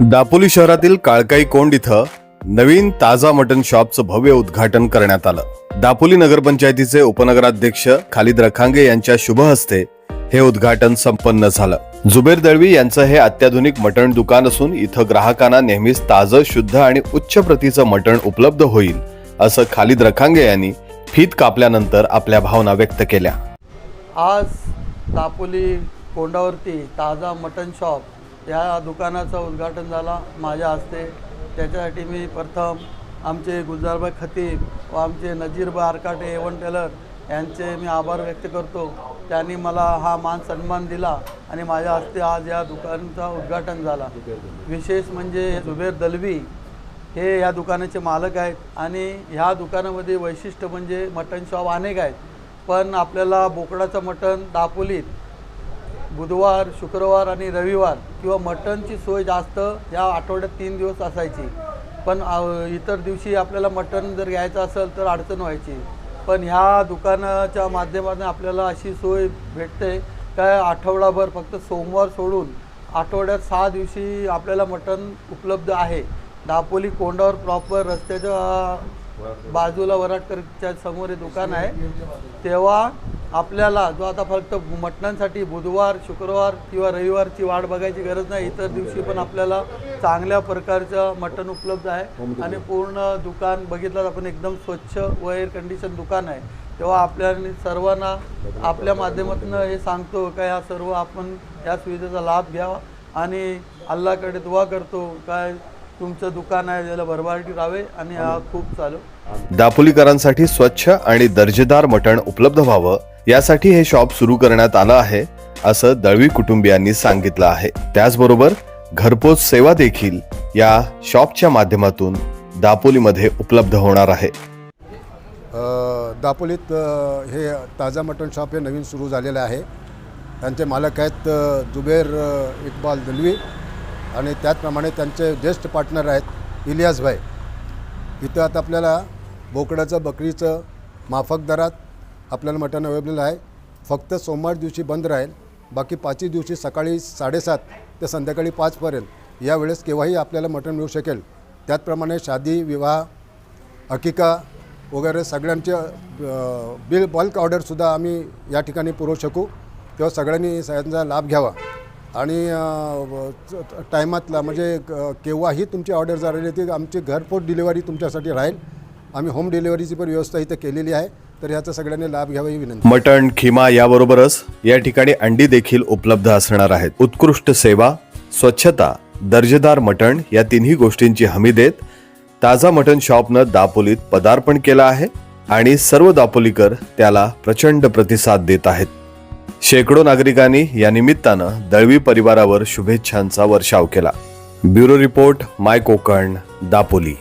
दापोली शहरातील काळकाई कोंड इथं नवीन ताजा मटन शॉपचं भव्य उद्घाटन करण्यात आलं. दापोली नगरपंचायतीचे उपनगराध्यक्ष खालिद रखांगे यांच्या शुभ हस्ते हे उद्घाटन संपन्न झालं. जुबेर दळवी यांचं हे अत्याधुनिक मटण दुकान असून इथं ग्राहकांना नेहमीच ताजं शुद्ध आणि उच्च प्रतीचं मटण उपलब्ध होईल असं खालिद रखांगे यांनी फीत कापल्यानंतर आपल्या भावना व्यक्त केल्या. आज दापोली कोंडावरती ताजा मटन शॉप या दुकानाचं उद्घाटन झाला माझ्या हस्ते. त्याच्यासाठी मी प्रथम आमचे गुलजारबाई खतीब व आमचे नजीरबा आरकाटे एवन टेलर यांचे मी आभार व्यक्त करतो. त्यांनी मला हा मान सन्मान दिला आणि माझ्या हस्ते आज या दुकानाचं उद्घाटन झाला. विशेष म्हणजे जुबेर दलवी हे या दुकानाचे मालक आहेत आणि ह्या दुकानामध्ये वैशिष्ट्य म्हणजे मटन शॉप अनेक आहेत. पण आपल्याला बोकडाचं मटण दापोलीत बुधवार शुक्रवार आणि रविवार किंवा मटणची सोय जास्त या आठवड्यात तीन दिवस असायची. पण इतर दिवशी आपल्याला मटण जर घ्यायचं असेल तर अडचण व्हायची. पण ह्या दुकानाच्या माध्यमातून आपल्याला अशी सोय भेटते काय आठवडाभर फक्त सोमवार सोडून आठवड्यात सहा दिवशी आपल्याला मटण उपलब्ध आहे. दापोली कोंडावर प्रॉपर रस्त्याच्या बाजूला वराटकरच्या समोर हे दुकान आहे. तेव्हा आपल्याला जो आता फक्त मटणांसाठी बुधवार शुक्रवार किंवा रविवारची वाट बघायची गरज नाही इतर दिवशी पण आपल्याला चांगल्या प्रकारचं मटण उपलब्ध आहे. आणि पूर्ण दुकान बघितलं तर आपण एकदम स्वच्छ व एअर कंडिशन दुकान आहे. तेव्हा आपल्या सर्वांना आपल्या माध्यमातून हे सांगतो का या सर्व आपण या सुविधेचा लाभ घ्यावा आणि अल्लाकडे दुवा करतो काय तुमचं दुकान आहे त्याला भरभराटी राहावे आणि हा खूप चालू. दापोलीकरांसाठी स्वच्छ आणि दर्जेदार मटण उपलब्ध व्हावं यासाठी हे शॉप सुरू करण्यात आलं आहे असं दळवी कुटुंबियांनी सांगितलं आहे. त्याचबरोबर घरपोच सेवा देखील या शॉपच्या माध्यमातून दापोलीमध्ये उपलब्ध होणार आहे. दापोलीत हे ताजा मटण शॉप हे नवीन सुरू झालेलं आहे. त्यांचे मालक आहेत जुबेर इकबाल दलवी आणि त्याचप्रमाणे त्यांचे ज्येष्ठ पार्टनर आहेत इलियासभाई इथं आता आपल्याला बोकडाचं बकरीचं माफक दरात आपल्याला मटण अवेलेबल आहे. फक्त सोमवार दिवशी बंद राहील. बाकी पाचही दिवशी सकाळी साडेसात ते संध्याकाळी पाचपर्यंत यावेळेस केव्हाही आपल्याला मटण मिळू शकेल. त्याचप्रमाणे शादी विवाह अकिका वगैरे सगळ्यांचे बिल बल्क ऑर्डरसुद्धा आम्ही या ठिकाणी पुरवू शकू. तेव्हा सगळ्यांनी सगळ्यांचा लाभ घ्यावा. आणि च- टायमातला म्हणजे क- केव्हाही तुमची ऑर्डर झालेली ती आमची घरपोच डिलिव्हरी तुमच्यासाठी राहील. आम्ही होम डिलिव्हरीची पण व्यवस्था इथं केलेली आहे. तर ह्याचा सगळ्यांनी लाभ घ्यावा ही विनंती. मटण खिमा याबरोबरच या ठिकाणी अंडी देखील उपलब्ध असणार आहेत. उत्कृष्ट सेवा स्वच्छता दर्जेदार मटण या तिन्ही गोष्टींची हमी देत ताजा मटण शॉपनं दापोलीत पदार्पण केलं आहे आणि सर्व दापोलीकर त्याला प्रचंड प्रतिसाद देत आहेत. शेकडो नागरिकांनी या निमित्तानं दळवी परिवारावर शुभेच्छांचा वर्षाव केला. Bureau report my Konkan Dapoli.